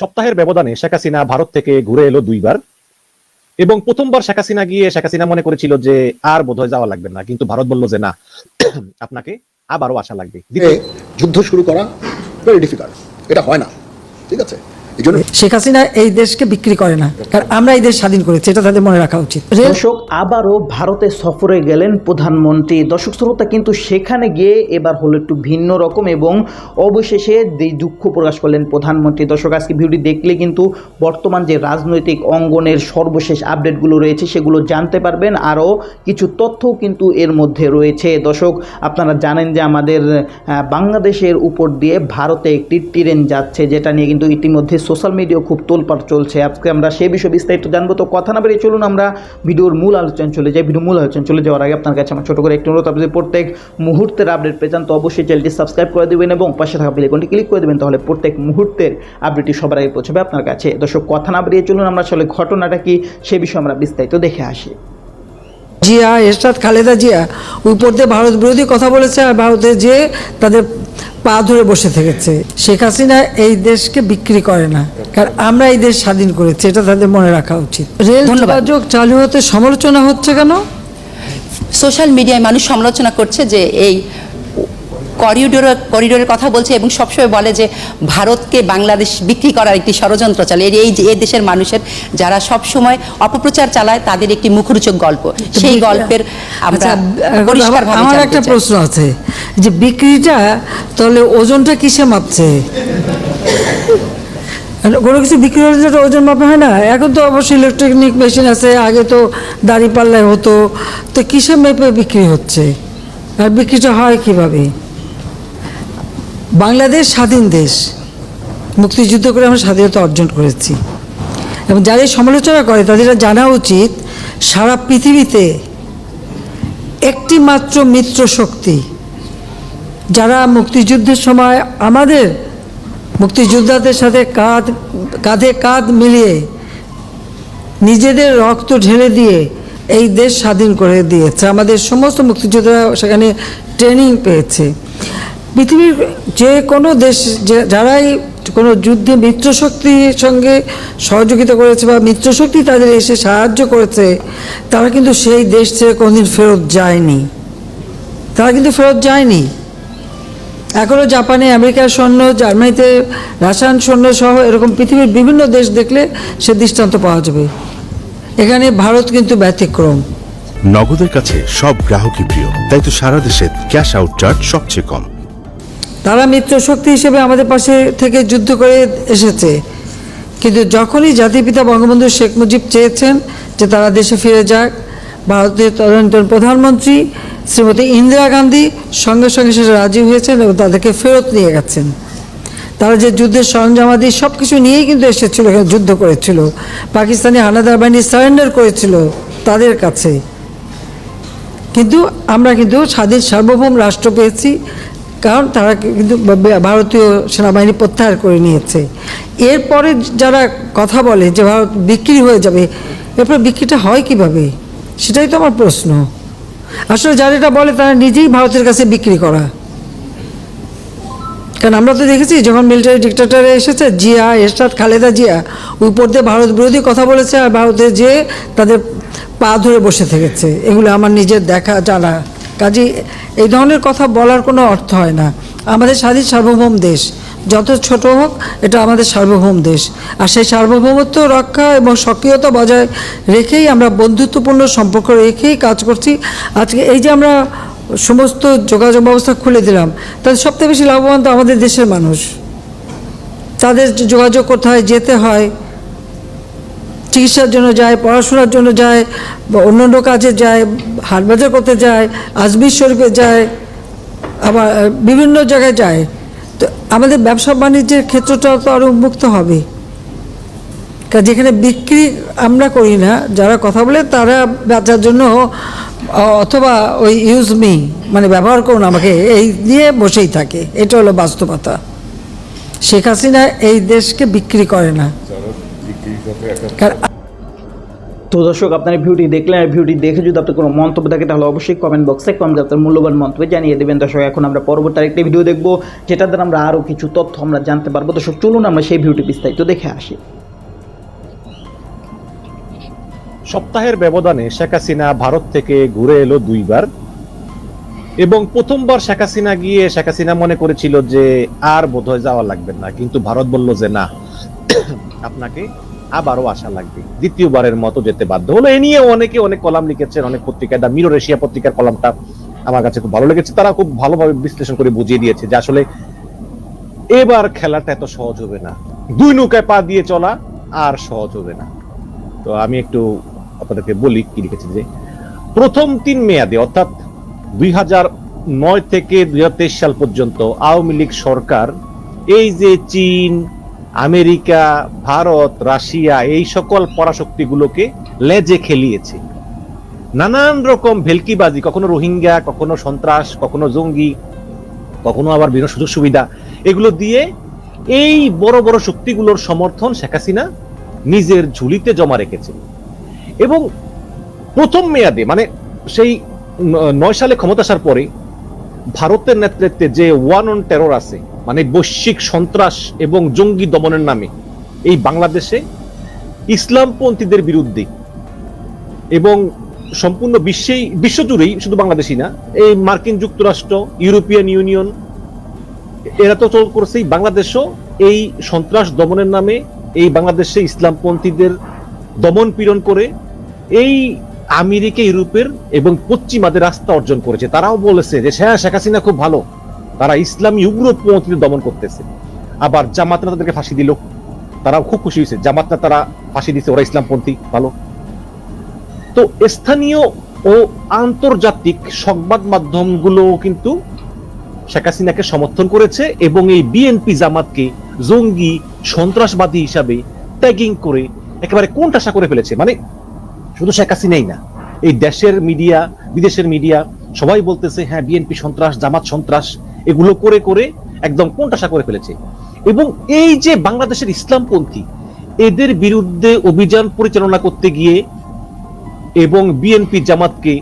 সপ্তাহের ব্যবধানে শেখ হাসিনা ভারত থেকে ঘুরে এলো দুইবার। এবং প্রথমবার শেখ হাসিনা গিয়ে শেখ হাসিনা মনে করেছিল যে আর বোধহয় যাওয়া লাগবে না, কিন্তু ভারত বলল যে না, আপনাকে আবারও আসা লাগবে। যুদ্ধ শুরু করা ভেরি ডিফিকাল্ট এটা হয় না, ঠিক আছে? শেখ হাসিনা এই দেশকে বিক্রি করে না। কারণ আমরা এই দেশ স্বাধীন করেছি এটা তাদের মনে রাখা উচিত। দর্শক আবারও ভারতে সফরে গেলেন প্রধানমন্ত্রী। দর্শক শ্রোতা কিন্তু সেখানে গিয়ে এবার হলো একটু ভিন্ন রকম এবং অবশেষে দুঃখ প্রকাশ করলেন প্রধানমন্ত্রী। দর্শক আজকে ভিডিওটি দেখলে কিন্তু বর্তমান যে রাজনৈতিক অঙ্গনের সর্বশেষ আপডেটগুলো রয়েছে সেগুলো জানতে পারবেন। আরও কিছু তথ্যও কিন্তু এর মধ্যে রয়েছে। দর্শক আপনারা জানেন যে আমাদের বাংলাদেশের উপর দিয়ে ভারতে একটি ট্রেন যাচ্ছে যেটা নিয়ে কিন্তু ইতিমধ্যে সোশ্যাল মিডিয়া খুব তোলপাট চলছে। আজকে আমরা সে বিষয়ে বিস্তারিত জানব। তো কথা না বেরিয়ে চলুন, আমরা ভিডিওর মূল আলোচনা চলে যাই। ভিডিও মূল আলোচনা চলে যাওয়ার আগে আপনার কাছে আমার ছোটো করে একটি অনুরোধ। আপনি প্রত্যেক মুহূর্তের আপডেট পেয়ে যান, তো অবশ্যই চ্যানেলটি সাবস্ক্রাইব করে দেবেন এবং পাশে থাকা বেলাইকনটি ক্লিক করে দেবেন, তাহলে প্রত্যেক মুহূর্তের আপডেটটি সবার আগে পৌঁছবে আপনার কাছে। দর্শক, কথা না বেরিয়ে চলুন, আমরা আসলে ঘটনাটা কি, সে বিষয়ে আমরা বিস্তারিত দেখে আসি। জিয়া এরশাদ খালেদা জিয়া ওই দিয়ে ভারত বিরোধী কথা বলেছে আর ভারতে যে তাদের পা ধরে বসে থেকেছে। শেখ হাসিনা এই দেশকে বিক্রি করে না কারণ আমরা এই দেশ স্বাধীন করেছি এটা তাদের মনে রাখা উচিত। রেল ধন্যবাদ। যোগাযোগ চালু হতে সমালোচনা হচ্ছে কেন? সোশ্যাল মিডিয়ায় মানুষ সমালোচনা করছে যে এই করিডোর করিডোরের কথা বলছে এবং সবসময় বলে যে ভারতকে বাংলাদেশ বিক্রি করার একটি ষড়যন্ত্র চালে। এর এই যে এই দেশের মানুষের যারা সব সময় অপপ্রচার চালায় তাদের একটি মুখরোচক গল্প। সেই গল্পের আমরা আচ্ছা, আমার একটা প্রশ্ন আছে যে বিক্রিটা তাহলে ওজনটা কিসে মাপছে? কোনো কিছু বিক্রি হলে যেটা ওজন মাপা হয় না? এখন তো অবশ্যই ইলেকট্রনিক মেশিন আছে আগে তো দাড়ি পাল্লায় হতো। তো কিসে মেপে বিক্রি হচ্ছে? আর বিক্রিটা হয় কীভাবে? বাংলাদেশ স্বাধীন দেশ। মুক্তিযুদ্ধ করে আমরা স্বাধীনতা অর্জন করেছি। এবং যারা সমালোচনা করে, তাদের জানা উচিত, সারা পৃথিবীতে একটি মাত্র মিত্র শক্তি, যারা মুক্তিযুদ্ধের সময় আমাদের মুক্তিযোদ্ধাদের সাথে কাঁধ, কাঁধে কাঁধ মিলিয়ে নিজেদের রক্ত ঢেলে দিয়ে এই দেশ স্বাধীন করে দিয়েছে। আমাদের সমস্ত মুক্তিযোদ্ধারা সেখানে ট্রেনিং পেয়েছে। পৃথিবীর যে কোনো দেশ যারাই কোনো যুদ্ধে মিত্রশক্তির সঙ্গে সহযোগিতা করেছে বা মিত্রশক্তি তাদের এসে সাহায্য করেছে, তারা কিন্তু সেই দেশ থেকে কোনোদিন ফেরত যায়নি। তারা কিন্তু ফেরত যায়নি। এখনও জাপানে আমেরিকার সৈন্য, জার্মানিতে রাশিয়ান সৈন্য সহ এরকম পৃথিবীর বিভিন্ন দেশ দেখলে সে দৃষ্টান্ত পাওয়া যাবে। এখানে ভারত কিন্তু ব্যতিক্রম। নগদের কাছে সব গ্রাহকই প্রিয়, তাই তো সারা দেশে ক্যাশ আউট চার্জ সবচেয়ে কম। তারা মিত্র শক্তি হিসেবে আমাদের পাশে থেকে যুদ্ধ করে এসেছে। কিন্তু যখনই জাতির পিতা বঙ্গবন্ধু শেখ মুজিব চেয়েছেন যে তারা দেশে ফিরে যাক, ভারতের তদন্তন প্রধানমন্ত্রী শ্রীমতী ইন্দিরা গান্ধী সঙ্গে সঙ্গে সেটা রাজি হয়েছেন এবং তাদেরকে ফেরত নিয়ে গেছেন। তারা যে যুদ্ধের সরঞ্জামাদি সব কিছু নিয়েই কিন্তু এসেছিল যুদ্ধ করেছিল। পাকিস্তানি হানাদার বাহিনী সারেন্ডার করেছিল তাদের কাছে। কিন্তু আমরা কিন্তু স্বাধীন সার্বভৌম রাষ্ট্র পেয়েছি। কারণ তারা কিন্তু ভারতীয় সেনাবাহিনী প্রত্যাহার করে নিয়েছে। এরপরে যারা কথা বলে যে ভারত বিক্রি হয়ে যাবে এরপর বিক্রিটা হয় কীভাবে? সেটাই তো আমার প্রশ্ন। আসলে যারা এটা বলে, তারা নিজেই ভারতের কাছে বিক্রি করা। কারণ আমরা তো দেখেছি, যখন মিলিটারি ডিক্টেটরে এসেছে, জিয়া, এরশাদ, খালেদা জিয়া, উপর দিয়ে ভারত বিরোধী কথা বলেছে আর ভারতে যে তাদের পা ধরে বসে থেকেছে। এগুলো আমার নিজের দেখা, জানা। কাজে এই ধরনের কথা বলার কোনো অর্থ হয় না। আমাদের স্বাধীন সার্বভৌম দেশ, যত ছোট হোক, এটা আমাদের সার্বভৌম দেশ। আর সেই সার্বভৌমত্ব রক্ষা এবং সক্রিয়তা বজায় রেখেই আমরা বন্ধুত্বপূর্ণ সম্পর্ক রেখেই কাজ করছি। আজকে এই যে আমরা সমস্ত যোগাযোগ ব্যবস্থা খুলে দিলাম তাদের সবথেকে বেশি লাভবান তো আমাদের দেশের মানুষ। তাদের যোগাযোগ কোথায় যেতে হয় চিকিৎসার জন্য যায়, পড়াশোনার জন্য যায়, বা অন্যান্য কাজে যায়, হাট বাজার করতে যায়, আজমির শরীফে যায়, আবার বিভিন্ন জায়গায় যায়। তো আমাদের ব্যবসা বাণিজ্যের ক্ষেত্রটা তো আরও উন্মুক্ত হবে। যেখানে বিক্রি আমরা করি না, যারা কথা বলে তারা বেচার জন্য অথবা ওই ইউজ মি মানে ব্যবহার করুন আমাকে, এই দিয়ে বসেই থাকে। এটা হলো বাস্তবতা। শেখ হাসিনা এই দেশকে বিক্রি করে না। তো দর্শক আপনার এই ভিডিওটি দেখলেন আর ভিডিওটি দেখে যদি আপনার কোনো মন্তব্য থাকে তাহলে অবশ্যই কমেন্ট বক্সে কমেন্ট আপনার মূল্যবান মন্তব্য জানিয়ে দেবেন। দর্শক এখন আমরা পরবর্তী আরেকটি ভিডিও দেখব যেটা দ্বারা আমরা আরও কিছু তথ্য আমরা জানতে পারব। দর্শক চলুন আমরা সেই ভিডিওটি বিস্তারিত দেখে আসি। সপ্তাহের ব্যবধানে শেখ হাসিনা ভারত থেকে ঘুরে এলো দুইবার এবং প্রথমবার শেখ হাসিনা গিয়ে শেখ হাসিনা মনে করেছিল যে আর বোধহয় যাওয়া লাগবে না কিন্তু ভারত বলল যে না। আপনাকে আবারও আশা লাগবে। দ্বিতীয়বারের মতো যেতে বাধ্য হলো। এ নিয়ে অনেকে অনেক কলাম লিখেছেন, অনেক পত্রিকায়। দা মিরর এশিয়া পত্রিকার কলামটা আমার কাছে খুব ভালো লেগেছে। তারা খুব ভালোভাবে বিশ্লেষণ করে বুঝিয়ে দিয়েছে যে আসলে এবার খেলাটা এত সহজ হবে না। দুই নৌকায় পা দিয়ে চলা আর সহজ হবে না। তো আমি একটু আপনাদেরকে বলি কি লিখেছি যে, প্রথম তিন মেয়াদে, অর্থাৎ দুই নয় থেকে দুই হাজার তেইশ সাল পর্যন্ত আওয়ামী লীগ সরকার এই যে চীন আমেরিকা, ভারত, রাশিয়া, এই সকল পরাশক্তিগুলোকে লেজে খেলিয়েছে। নানান রকম ভেলকিবাজি, কখনো রোহিঙ্গা, কখনো সন্ত্রাস, কখনো জঙ্গি, কখনো আবার বিভিন্ন সুযোগ সুবিধা, এগুলো দিয়ে এই বড় বড় শক্তিগুলোর সমর্থন শেখ হাসিনা নিজের ঝুলিতে জমা রেখেছে এবং প্রথম মেয়াদে মানে সেই নয় সালে ক্ষমতা আসার পরে ভারতের নেতৃত্বে যে ওয়ান অন টেরর আছে মানে বৈশ্বিক সন্ত্রাস এবং জঙ্গি দমনের নামে এই বাংলাদেশে ইসলামপন্থীদের বিরুদ্ধে এবং সম্পূর্ণ বিশ্বেই বিশ্বজুড়েই শুধু বাংলাদেশই না, এই মার্কিন যুক্তরাষ্ট্র, ইউরোপিয়ান ইউনিয়ন, এরা তো চল করছেই বাংলাদেশও এই সন্ত্রাস দমনের নামে, এই বাংলাদেশে ইসলামপন্থীদের দমন পীড়ন করে এই আমেরিকা, ইউরোপের এবং পশ্চিমাদের রাস্তা অর্জন করেছে। তারাও বলেছে যে হ্যাঁ শেখ হাসিনা খুব ভালো। তারা ইসলামী উগ্রপন্থীদের দমন করতেছে। আবার জামাতরা তাদেরকে ফাঁসি দিল। তারাও খুব খুশি হয়েছে। জামাতরা তারা ফাঁসি দিচ্ছে ওরা ইসলামপন্থী ভালো। তো স্থানীয় ও আন্তর্জাতিক সংবাদ মাধ্যমগুলো কিন্তু শেখ হাসিনাকে সমর্থন করেছে এবং এই বিএনপি জামাতকে জঙ্গি, সন্ত্রাসবাদী হিসাবে ট্যাগিং করে একেবারে কোনটাশা করে ফেলেছে। মানে শুধু শেখ হাসিনাই না, এই দেশের মিডিয়া, বিদেশের মিডিয়া সবাই বলতেছে হ্যাঁ বিএনপি সন্ত্রাস, জামাত সন্ত্রাস। এগুলো করে করে একদম কোনটাশা করে ফেলেছে। এবং এই যে বাংলাদেশের ইসলামপন্থী, এদের বিরুদ্ধে অভিযান পরিচালনা করতে গিয়ে এবং বিএনপি জামাতকে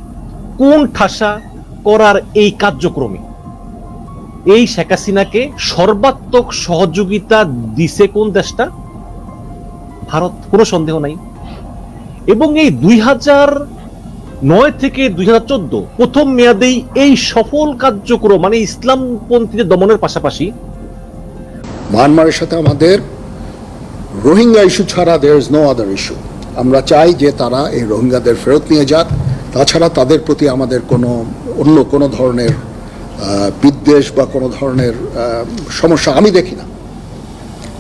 কোন ঠাসা করার এই কার্যক্রমে, এই শেখ হাসিনাকে সর্বাত্মক সহযোগিতা দিছে কোন দেশটা? ভারত, কোনো সন্দেহ নাই। এবং এই দুই হাজার নয় থেকে দুই হাজার চোদ্দ প্রথম মেয়াদেই এই সফল কার্যক্রম মানে ইসলামপন্থীদের দমনের পাশাপাশি মায়ানমারের সাথে আমাদের রোহিঙ্গা ইস্যু ছাড়া there is no other issue আমরা চাই যে তারা এই রোহিঙ্গাদের ফেরত নিয়ে যাক। তাছাড়া তাদের প্রতি আমাদের কোনো, অন্য কোনো ধরনের বিদ্বেষ বা কোনো ধরনের সমস্যা আমি দেখি না।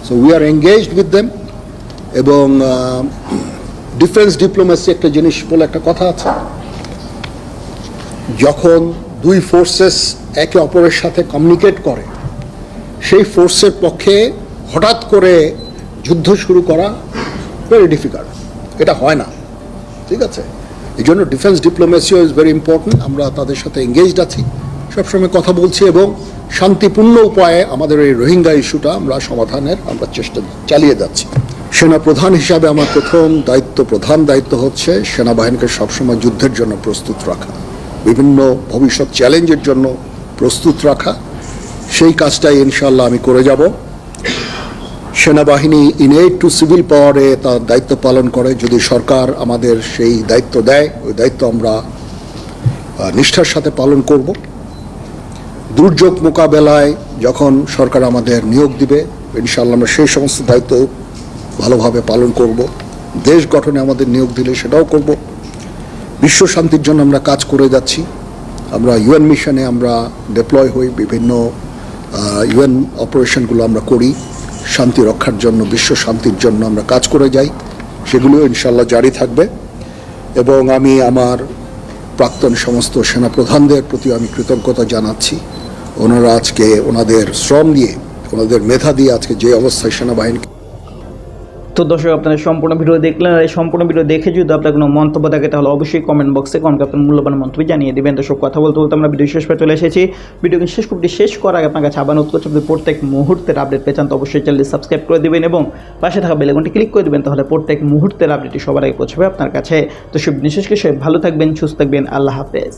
So we are engaged with them এবং ডিফেন্স ডিপ্লোমেসি একটা জিনিস বলে একটা কথা আছে। যখন দুই ফোর্সেস একে অপরের সাথে কমিউনিকেট করে, সেই ফোর্সের পক্ষে হঠাৎ করে যুদ্ধ শুরু করা ভেরি ডিফিকাল্ট এটা হয় না। ঠিক আছে? এই জন্য ডিফেন্স ডিপ্লোমেসিও ইজ ভেরি ইম্পর্টেন্ট আমরা তাদের সাথে এঙ্গেজড আছি। সবসময় কথা বলছি এবং শান্তিপূর্ণ উপায়ে আমাদের এই রোহিঙ্গা ইস্যুটা আমরা সমাধানের আমরা চেষ্টা চালিয়ে যাচ্ছি। সেনা প্রধান হিসাবে আমার প্রথম দায়িত্ব, প্রধান দায়িত্ব হচ্ছে সেনাবাহিনীকে সবসময় যুদ্ধের জন্য প্রস্তুত রাখা। বিভিন্ন ভবিষ্যৎ চ্যালেঞ্জের জন্য প্রস্তুত রাখা। সেই কাজটাই ইনশাল্লাহ আমি করে যাব। সেনাবাহিনী ইনেট টু সিভিল পাওয়ারে তার দায়িত্ব পালন করে। যদি সরকার আমাদের সেই দায়িত্ব দেয়, ওই দায়িত্ব আমরা নিষ্ঠার সাথে পালন করব। দুর্যোগ মোকাবেলায় যখন সরকার আমাদের নিয়োগ দিবে ইনশাল্লাহ আমরা সেই সমস্ত দায়িত্ব ভালোভাবে পালন করব। দেশ গঠনে আমাদের নিয়োগ দিলে সেটাও করব। বিশ্ব শান্তির জন্য আমরা কাজ করে যাচ্ছি। আমরা ইউএন মিশনে আমরা ডেপ্লয় হই, বিভিন্ন ইউএন অপারেশনগুলো আমরা করি। শান্তি রক্ষার জন্য, বিশ্ব শান্তির জন্য আমরা কাজ করে যাই। সেগুলো ইনশাল্লাহ জারি থাকবে। এবং আমি আমার প্রাক্তন সমস্ত সেনাপ্রধানদের প্রতি আমি কৃতজ্ঞতা জানাচ্ছি। ওনারা আজকে ওনাদের শ্রম দিয়ে, ওনাদের মেধা দিয়ে আজকে যে অবস্থায় সেনাবাহিনীকে তো দর্শক, আপনারা সম্পূর্ণ ভিডিও দেখলেন আর এই সম্পূর্ণ ভিডিও দেখে যদি আপনার কোনো মন্তব্য থাকে, তাহলে অবশ্যই কমেন্ট বক্সে কমেন্ট আপনার মূল্যবান মন্তব্য জানিয়ে দেবেন। দর্শক, কথা বলতে বলতে আমরা ভিডিও শেষ পর্যন্ত চলে এসেছি। ভিডিও শেষ করতে শেষ করার আগে আপনার কাছে আবার অনুরোধ করছি আপনি প্রত্যেক মুহূর্তের আপডেট পেয়ে চান, তো অবশ্যই চ্যানেলটি সাবস্ক্রাইব করে দেবেন এবং পাশে থাকা বেলেগনটি ক্লিক করে দেবেন, তাহলে প্রত্যেক মুহূর্তের আপডেটটি সবার আগে পৌঁছবে আপনার কাছে। তো সব বিশেষ কিছু ভালো থাকবেন, সুস্থ থাকবেন, আল্লাহ হাফেজ।